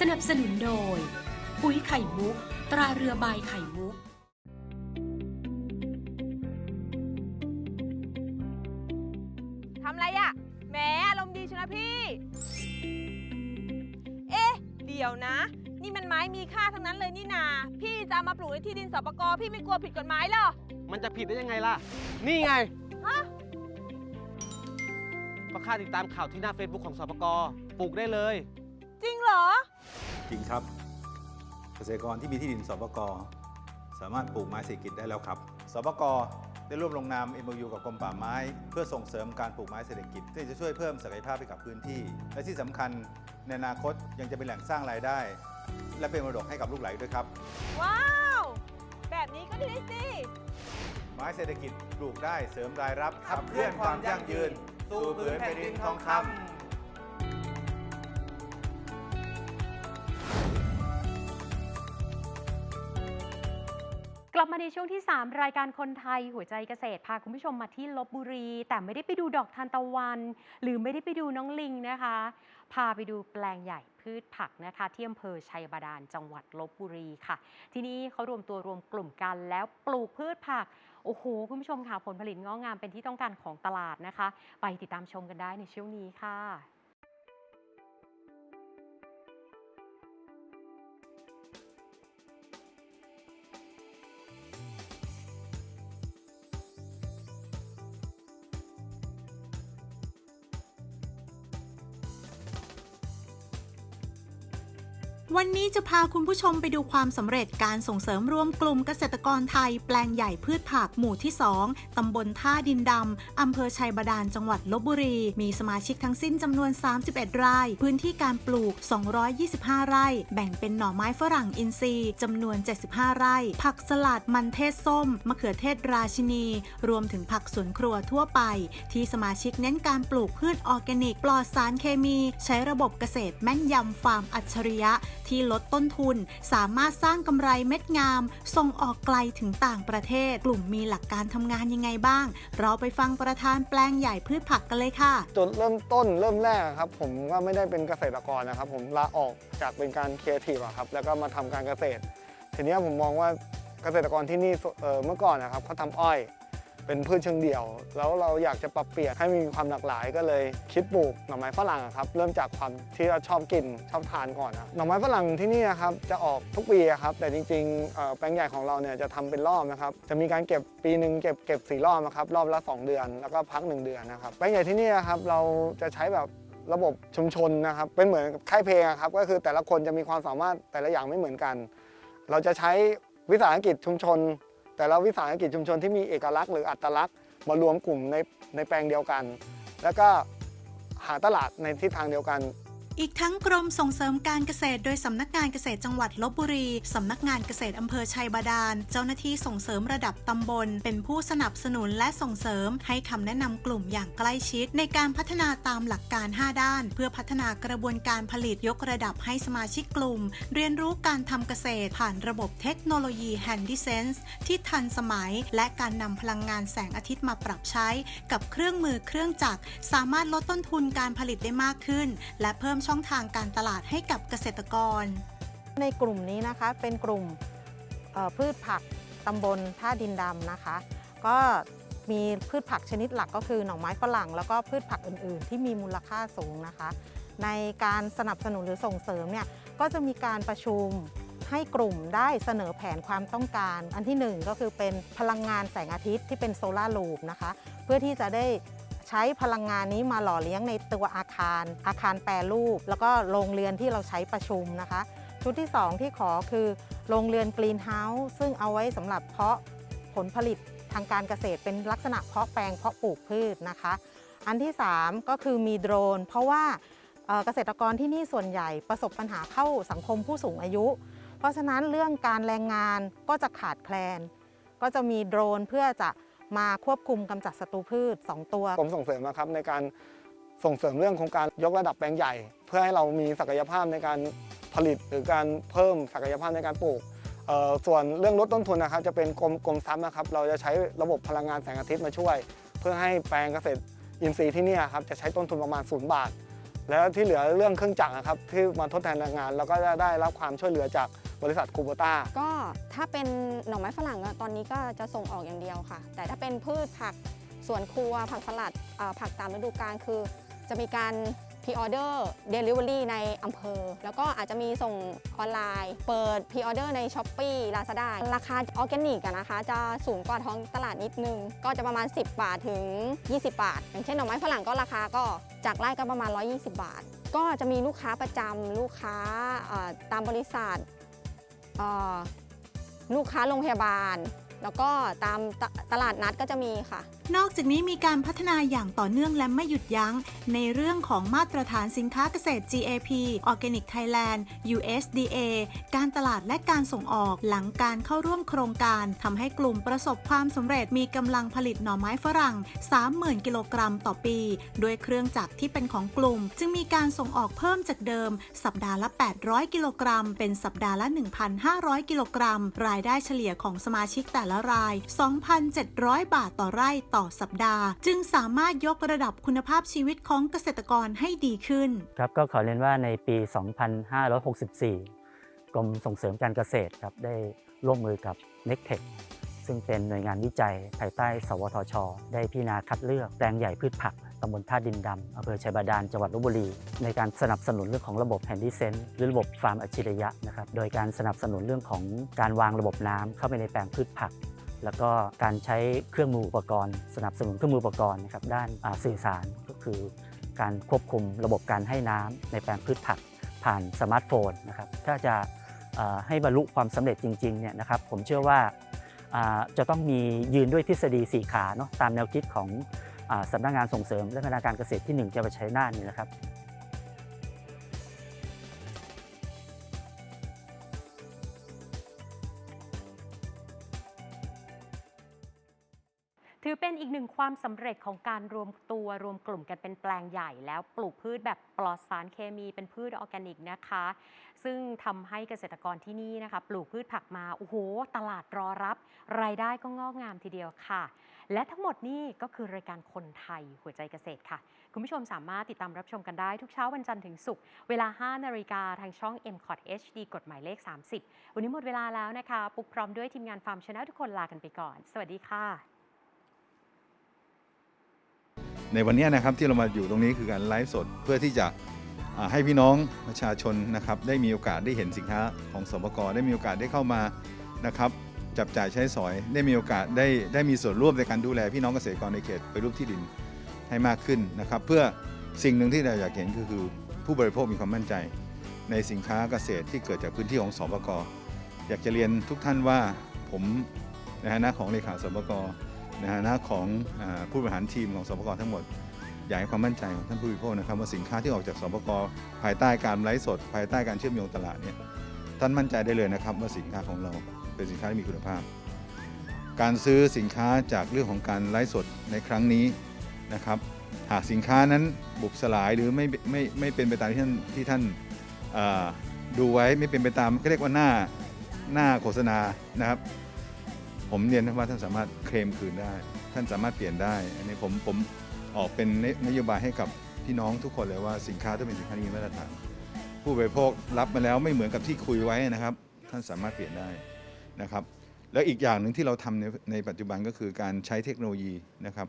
สนับสนุนโดย ปุ๋ยไข่มุก ตราเรือใบไข่มุก ทำไรอะแหมอารมณ์ดีชนะพี่ เอ๊ะ เดี๋ยวนะ นี่มันไม้มีค่าทั้งนั้นเลยนี่นา พี่จะเอามาปลูกในที่ดินสปกพี่ไม่กลัวผิดกฎหมายเหรอ มันจะผิดได้ยังไงล่ะ นี่ไงฮะ ก็ค่าติดตามข่าวที่หน้า Facebook ของสปกปลูกได้เลย จริงเหรอ จริงครับ เกษตรกรที่มีที่ดินสปกสามารถปลูกไม้เศรษฐกิจได้แล้วครับสปกได้ร่วมลงนาม MOU กับกรมป่าไม้ เพื่อส่งเสริมการปลูกไม้เศรษฐกิจที่จะช่วยเพิ่มศักยภาพให้กับพื้นที่ และที่สำคัญในอนาคตยังจะเป็นแหล่งสร้างรายได้ และเป็นมรดกให้กับลูกหลานด้วยครับ ว้าว แบบนี้ก็ดีสิไม้เศรษฐกิจปลูกได้เสริมรายรับขับเคลื่อนความยั่งยืน สู่ผืนแผ่นดินทองคำ กลับมาในช่วงที่ 3 รายการคนไทยหัวใจเกษตรพาคุณผู้ชมมาที่ลบบุรี แต่ไม่ได้ไปดูดอกทานตะวัน หรือไม่ได้ไปดูน้องลิงนะคะ พาไปดูแปลงใหญ่พืชผักนะคะที่อำเภอชัยบาดาลจังหวัดลบบุรีค่ะ ที่นี่เขารวมตัวรวมกลุ่มกันแล้วปลูกพืชผัก โอ้โห คุณผู้ชมค่ะผลผลิตงอกงามเป็นที่ต้องการของตลาดนะคะ ไปติดตามชมกันได้ในช่วงนี้ค่ะ วันนี้จะพาคุณผู้ชมไปดูความสำเร็จการส่งเสริมรวมกลุ่มเกษตรกรไทย แปลงใหญ่พืชผักหมู่ที่ 2 ตำบลท่าดินดำ อำเภอชัยบาดาลจังหวัดลบบุรี มีสมาชิกทั้งสิ้นจำนวน 31รายพื้นที่การปลูก 225 ไร่ แบ่งเป็นหน่อไม้ฝรั่งอินทรีย์จำนวน 75 ไร่ ผักสลัดมันเทศส้ม มะเขือเทศราชินี รวมถึงผักสวนครัวทั่วไป ที่สมาชิกเน้นการปลูกพืชออร์แกนิก ปลอดสารเคมี ใช้ระบบเกษตรแม่นยำฟาร์มอัจฉริยะที่ลดต้นทุน สามารถสร้างกำไรเม็ดงาม ส่งออกไกลถึงต่างประเทศ กลุ่มมีหลักการทำงานยังไงบ้าง เราไปฟังประธานแปลงใหญ่พืชผักกันเลยค่ะ จุดเริ่มต้นเริ่มแรกครับ ผมก็ไม่ได้เป็นเกษตรกรนะครับ ผมลาออกจากเป็นการเครีเอทีฟครับแล้วก็มาทำการเกษตร ทีนี้ผมมองว่าเกษตรกรที่นี่เอ่อเมื่อก่อนนะครับเขาทำอ้อย เป็นพืชเชิงเดี่ยว แล้วเราอยากจะปรับเปลี่ยนให้มีความหลากหลายก็เลยคิดปลูกหน่อไม้ฝรั่งครับเริ่มจากความที่เราชอบกินชอบทานก่อนนะหน่อไม้ฝรั่งที่นี่นะครับจะออกทุกปีครับแต่จริงๆแปลงใหญ่ของเราเนี่ยจะทำเป็นรอบนะครับจะมีการเก็บปีหนึ่งเก็บเก็บสี่รอบนะครับรอบละ 2 เดือน แล้วก็พัก 1 เดือนนะครับแปลงใหญ่ที่นี่นะครับเราจะใช้แบบระบบชุมชนนะครับเป็นเหมือนค่ายเพลงอะครับก็คือแต่ละคนจะมีความสามารถแต่ละอย่างไม่เหมือนกัน เราจะใช้วิสาหกิจชุมชน แต่ละวิสาหกิจชุมชนที่มีเอกลักษณ์หรืออัตลักษณ์มารวมกลุ่มในในแปลงเดียวกัน แล้วก็หาตลาดในทิศทางเดียวกัน อีกทั้งกรมส่งเสริมการเกษตร โดยสำนักงานเกษตรจังหวัดลบบุรี สำนักงานเกษตรอำเภอชัยบาดาล เจ้าหน้าที่ส่งเสริมระดับตำบล เป็นผู้สนับสนุนและส่งเสริม ให้คำแนะนำกลุ่มอย่างใกล้ชิด ในการพัฒนาตามหลักการ 5 ด้าน เพื่อพัฒนากระบวนการผลิตยกระดับให้สมาชิกกลุ่ม เรียนรู้การทำเกษตร ผ่านระบบเทคโนโลยี Handy Sense ที่ทันสมัย และการนำพลังงานแสงอาทิตย์มาปรับใช้ กับเครื่องมือเครื่องจักรสามารถลดต้นทุนการผลิตได้มากขึ้น และเพิ่มช่องทางการตลาดให้กับเกษตรกร ในกลุ่มนี้นะคะเป็นกลุ่มพืชผักตำบลท่าดินดำนะคะ ก็มีพืชผักชนิดหลักก็คือหน่อไม้ฝรั่ง แล้วก็พืชผักอื่น ๆ ที่มีมูลค่าสูงนะคะ ในการสนับสนุนหรือส่งเสริมเนี่ยก็จะมีการประชุมให้กลุ่มได้เสนอแผนความต้องการ อันที่หนึ่งก็คือเป็นพลังงานแสงอาทิตย์ที่เป็นโซลาร์ลูปนะคะ เพื่อที่จะได้ ช้พลังงานนี้มาหล่อเลี้ยงในตัวอาคาร อาคารแปรรูป แล้วก็โรงเรือนที่เราใช้ประชุมนะคะ ชุดที่ 2 ที่ขอคือโรงเรือนกรีนเฮาส์ซึ่งเอาไว้สำหรับเพาะผลผลิตทางการเกษตรเป็นลักษณะเพาะแปลงเพาะปลูกพืชนะคะ อันที่ 3 ก็คือมีโดรน เพราะว่าเอ่อเกษตรกรที่นี่ส่วนใหญ่ประสบปัญหาเข้าสังคมผู้สูงอายุ เพราะฉะนั้นเรื่องการแรงงานก็จะขาดแคลน ก็จะมีโดรนเพื่อจะ มาควบคุมกำจัดศัตรูพืช 2 ตัวกรมส่งเสริมนะครับในการส่งเสริมเรื่องโครงการยกระดับแปลงใหญ่ เพื่อให้เรามีศักยภาพในการผลิตหรือการเพิ่มศักยภาพในการปลูกส่วนเรื่องลดต้นทุนนะครับ จะเป็นกรมกรมทรัพย์นะครับ เราจะใช้ระบบพลังงานแสงอาทิตย์มาช่วย เพื่อให้แปลงเกษตรอินทรีย์ที่นี่ครับจะใช้ต้นทุนประมาณศูนย์บาท แล้วที่เหลือเรื่องเครื่องจักรนะครับที่มาทดแทนแรงงานแล้วก็จะได้รับความช่วยเหลือจาก บริษัทคูโบต้าก็ถ้าเป็นหน่อไม้ฝรั่งตอนนี้ก็จะส่งออกอย่างเดียวค่ะ แต่ถ้าเป็นพืชผักสวนครัวผักสลัดผักตามฤดูกาลคือ จะมีการพ r ออเดอร์เดลิเวอรี่ในอำเภอ แล้วก็อาจจะมีส่งออนไลน์ เปิดพ r ออเดอร์ใน s h อ p e e Lazada ราคาออร์แกนิกนะคะ จะสูงกว่าท้องตลาดนิดนึง ก็จะประมาณ 10 บาทถึง 20 บาท อย่างเช่นหน่อไม้ฝรั่งก็ราคาก็จากไร่ก็ประมาณ 120 บาท ก็จะมีลูกค้าประจำลูกค้าตามบริษัท ลูกค้าโรงพยาบาลแล้วก็ตามตตลาดนัดก็จะมีค่ะนอกจากนี้มีการพัฒนาอย่างต่อเนื่องและไม่หยุดยัง้ง ในเรื่องของมาตรฐานสินค้าเกษตร GAP Organic Thailand USDA การตลาดและการส่งออกหลังการเข้าร่วมโครงการทำให้กลุ่มประสบความสำเร็จมีกำลังผลิตหน่อไม้ฝรั่ง 30,000 กิโลกรัมต่อปี ด้วยเครื่องจักรที่เป็นของกลุ่ม จึงมีการส่งออกเพิ่มจากเดิม สัปดาห์ละ 800 กิโลกรัม เป็นสัปดาห์ละ 1,500 กิโลกรัม รายได้เฉลี่ยของสมาชิกแต่ละราย 2,700 บาทต่อไร่ต่อสัปดาห์ จึงสามารถยกระดับคุณภาพชีวิตของเกษตรกรให้ดีขึ้น ครับก็ขอเรียนว่าในปี 2564 กรมส่งเสริมการเกษตรครับได้ร่วมมือกับ n e c t e c h ซึ่งเป็นหน่วยงานวิจัยภายใต้ สวทช ได้พิจารณาคัดเลือกแปลงใหญ่พืชผักตำบลท่าดินดำอำเภอชัยบาดาลจังหวัดลบบุรี ในการสนับสนุนเรื่องของระบบแฮนดี้เซนหรือระบบฟาร์มอัจฉริยะนะครับ โดยการสนับสนุนเรื่องของการวางระบบน้ำเข้าไปในแปลงพืชผัก แล้วก็การใช้เครื่องมืออุปกรณ์ สนับสนุนเครื่องมืออุปกรณ์นะครับด้านสื่อสารก็คือ การควบคุมระบบการให้น้ำในแปลงพืชผักผ่านสมาร์ทโฟนนะครับถ้าจะให้บรรลุความสำเร็จจริงๆเนี่ยนะครับผมเชื่อว่าจะต้องมียืนด้วยทฤษฎี 4 ขาเนาะตามแนวคิดของอาสำนักงานส่งเสริมและพัฒนาการเกษตรที่ 1จังหวัดชัยนาทนี่นะครับ ความสำเร็จของการรวมตัวรวมกลุ่มกันเป็นแปลงใหญ่ แล้วปลูกพืชแบบปลอดสารเคมีเป็นพืชออร์แกนิกนะคะ ซึ่งทำให้เกษตรกรที่นี่นะคะ ปลูกพืชผักมาโอ้โหตลาดรอรับ รายได้ก็งอกงามทีเดียวค่ะ และทั้งหมดนี้ก็คือรายการคนไทยหัวใจเกษตรค่ะ คุณผู้ชมสามารถติดตามรับชมกันได้ทุกเช้าวันจันทร์ถึงศุกร์เวลา 5 นาฬิกาทางช่อง m c o t HD กฎหมายเลข 30 วันนี้หมดเวลาแล้วนะคะ ปุกพร้อมด้วยทีมงานฟาร์มชาแนลทุกคนลากันไปก่อน สวัสดีค่ะ ในวันนี้นะครับที่เรามาอยู่ตรงนี้คือการไลฟ์สดเพื่อที่จะให้พี่น้องประชาชนนะครับได้มีโอกาสได้เห็นสินค้าของสปกได้มีโอกาสได้เข้ามานะครับจับจ่ายใช้สอย ได้มีโอกาสได้ได้มีส่วนร่วมในการดูแลพี่น้องเกษตรกรในเขตไปรูปที่ดินให้มากขึ้นนะครับ เพื่อสิ่งหนึ่งที่เราอยากเห็นก็คือ ผู้บริโภคมีความมั่นใจ ในสินค้าเกษตรที่เกิดจากพื้นที่ของสปกอยากจะเรียนทุกท่านว่าผมในฐานะของเลขาสปก ในฐานะของอผู้บริหารทีมของสปกทั้งหมด อยากให้ความมั่นใจของท่านผู้บริโภคนะครับว่าสินค้าที่ออกจากสปกภายใต้การไลฟ์สด ภายใต้การเชื่อมโยงตลาดเนี่ยท่านมั่นใจได้เลยนะครับว่าสินค้าของเราเป็นสินค้าที่มีคุณภาพ การซื้อสินค้าจากเรื่องของการไลฟ์สดในครั้งนี้นะครับหากสินค้านั้นบุบสลายหรือไม่ไม่ไม่เป็นไปตามที่ท่านที่ท่านดูไว้ไม่เป็นไปตามเขาเรียกว่าหน้าหน้าโฆษณานะครับ ผมเรียนว่าท่านสามารถเคลมคืนได้ ท่านสามารถเปลี่ยนได้ อันนี้ผมผมออกเป็นนโยบายให้กับพี่น้องทุกคนเลยว่าสินค้าต้องเป็นสินค้าที่มีมาตรฐาน ผู้บริโภครับมาแล้วไม่เหมือนกับที่คุยไว้นะครับ ท่านสามารถเปลี่ยนได้นะครับ แล้วอีกอย่างหนึ่งที่เราทำในในปัจจุบันก็คือการใช้เทคโนโลยีนะครับ